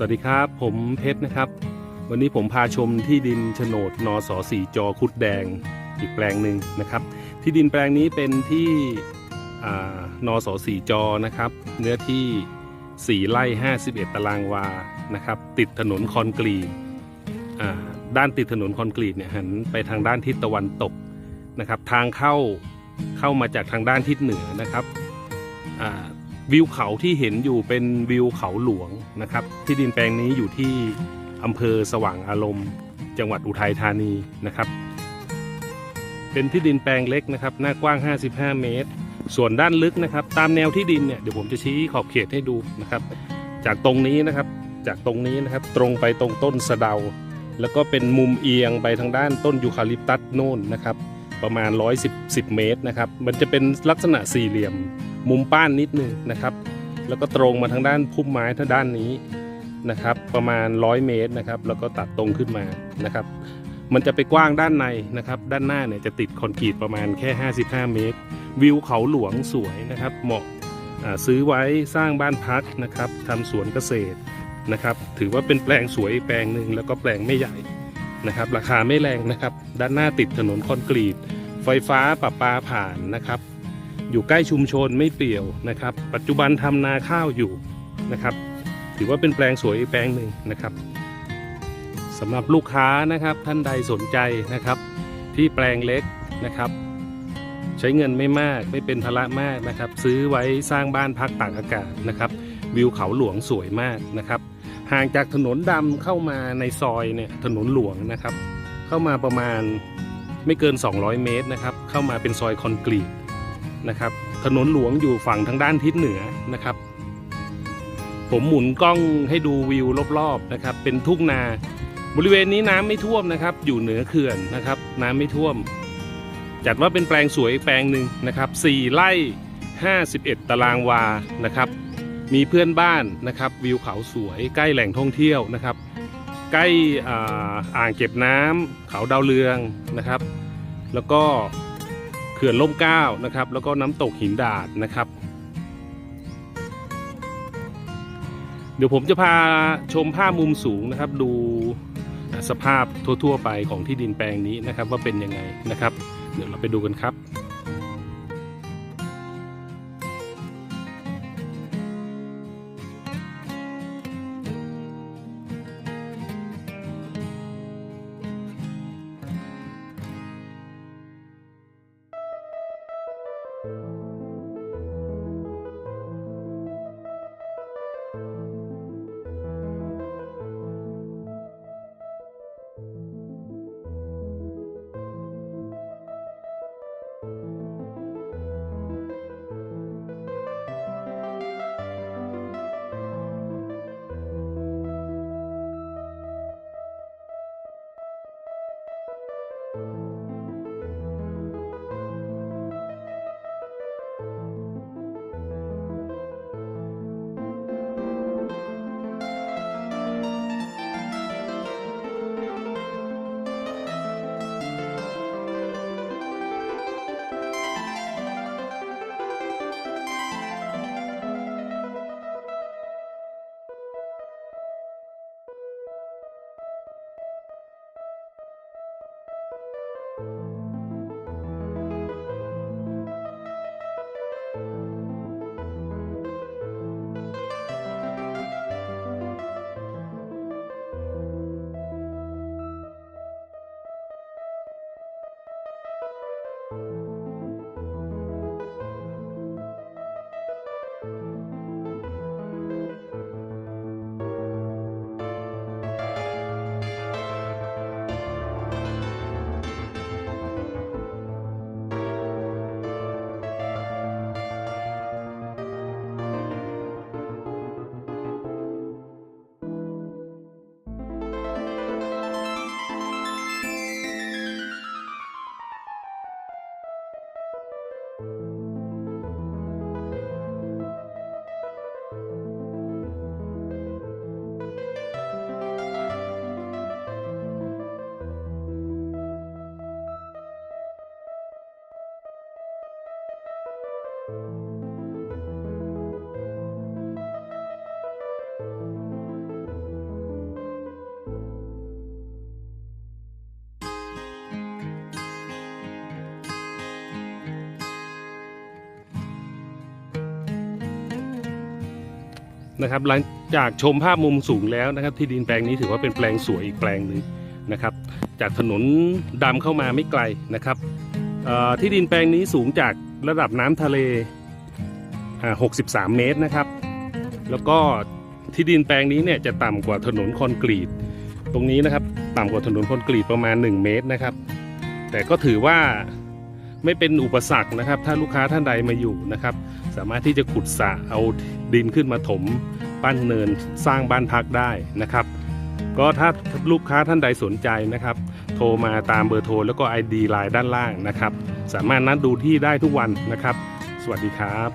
สวัสดีครับ ผมเพชรนะครับ วันนี้ผมพาชมที่ดินโฉนดนสสีจอคุดแดงอีกแปลงหนึ่งนะครับ ที่ดินแปลงนี้เป็นที่อ่านสสีจอนะครับ เนื้อที่ 4ไร่51 ตารางวานะครับ ติดถนนคอนกรีตด้านติดถนนคอนกรีตเนี่ยหันไปทางด้านทิศตะวันตกนะครับ ทางเข้าเข้ามาจากทางด้านทิศเหนือนะครับ วิวเขาที่เห็นอยู่เป็นวิวเขาหลวงนะครับ ที่ดินแปลงนี้อยู่ที่อำเภอสว่างอารมณ์ จังหวัดอุทัยธานีนะครับ เป็นที่ดินแปลงเล็กนะครับ หน้ากว้าง 55 เมตร ส่วนด้านลึกนะครับ ตามแนวที่ดินเนี่ยเดี๋ยวผมจะชี้ขอบเขตให้ดูนะครับ จากตรงนี้นะครับจากตรงนี้นะครับ ตรงไปตรงต้นสะเดา แล้วก็เป็นมุมเอียงไปทางด้านต้นยูคาลิปตัสโน่นนะครับ ประมาณ 110 10 เมตรนะครับ มันจะเป็นลักษณะสี่เหลี่ยม มุมป้านนิดนึงนะครับ แล้วก็ตรงมาทางด้านพุ่มไม้ทางด้านนี้นะครับ ประมาณ 100 เมตรนะครับ แล้วก็ตัดตรงขึ้นมานะครับ มันจะไปกว้างด้านในนะครับ ด้านหน้าเนี่ยจะติดคอนกรีตประมาณแค่ 55 เมตร วิวเขาหลวงสวยนะครับ เหมาะซื้อไว้สร้างบ้านพักนะครับทำสวนเกษตรนะครับ ถือว่าเป็นแปลงสวยแปลงหนึ่งแล้วก็แปลงไม่ใหญ่นะครับ ราคาไม่แรงนะครับ ด้านหน้าติดถนนคอนกรีต ไฟฟ้าประปาผ่านนะครับ อยู่ใกล้ชุมชนไม่เปี่ยวนะครับ ปัจจุบันทำนาข้าวอยู่นะครับ ถือว่าเป็นแปลงสวยอีกแปลงหนึ่งนะครับสำหรับลูกค้านะครับท่านใดสนใจนะครับ ที่แปลงเล็กนะครับ ใช้เงินไม่มากไม่เป็นภาระมากนะครับ ซื้อไว้สร้างบ้านพักตากอากาศนะครับ วิวเขาหลวงสวยมากนะครับห่างจากถนนดำเข้ามาในซอยเนี่ยถนนหลวงนะครับ เข้ามาประมาณไม่เกิน 200 เมตรนะครับ เข้ามาเป็นซอยคอนกรีต นะครับ ถนนหลวงอยู่ฝั่งทางด้านทิศเหนือนะครับ ผมหมุนกล้องให้ดูวิวรอบๆนะครับ เป็นทุ่งนา บริเวณนี้น้ำไม่ท่วมนะครับ อยู่เหนือเขื่อนนะครับ น้ำไม่ท่วม จัดว่าเป็นแปลงสวยแปลงหนึ่งนะครับ4ไร่51 ตารางวานะครับ มีเพื่อนบ้านนะครับ วิวเขาสวยใกล้แหล่งท่องเที่ยวนะครับ ใกล้อ่าอ่างเก็บน้ำเขาดาวเรืองนะครับ แล้วก็ เขื่อนล่มเก้านะครับ แล้วก็น้ำตกหินดาดนะครับ เดี๋ยวผมจะพาชมภาพมุมสูงนะครับ ดูสภาพทั่วๆไปของที่ดินแปลงนี้นะครับ ว่าเป็นยังไงนะครับ เดี๋ยวเราไปดูกันครับ ค you นะครับหลังจากชมภาพมุมสูงแล้วนะครับ ที่ดินแปลงนี้ถือว่าเป็นแปลงสวยอีกแปลงหนึ่งนะครับ จากถนนดำเข้ามาไม่ไกลนะครับที่ดินแปลงนี้สูงจากระดับน้ำทะเลอ่า63 เมตรนะครับ แล้วก็ที่ดินแปลงนี้เนี่ยจะต่ำกว่าถนนคอนกรีต ตรงนี้นะครับ ต่ำกว่าถนนคอนกรีตประมาณ 1 เมตรนะครับ แต่ก็ถือว่า ไม่เป็นอุปสรรคนะครับ ถ้าลูกค้าท่านใดมาอยู่นะครับ สามารถที่จะขุดสระเอาดินขึ้นมาถมปั้นเนินสร้างบ้านพักได้นะครับ ก็ถ้าลูกค้าท่านใดสนใจนะครับ โทรมาตามเบอร์โทรแล้วก็ ID ไลน์ด้านล่างนะครับ สามารถนัดดูที่ได้ทุกวันนะครับ สวัสดีครับ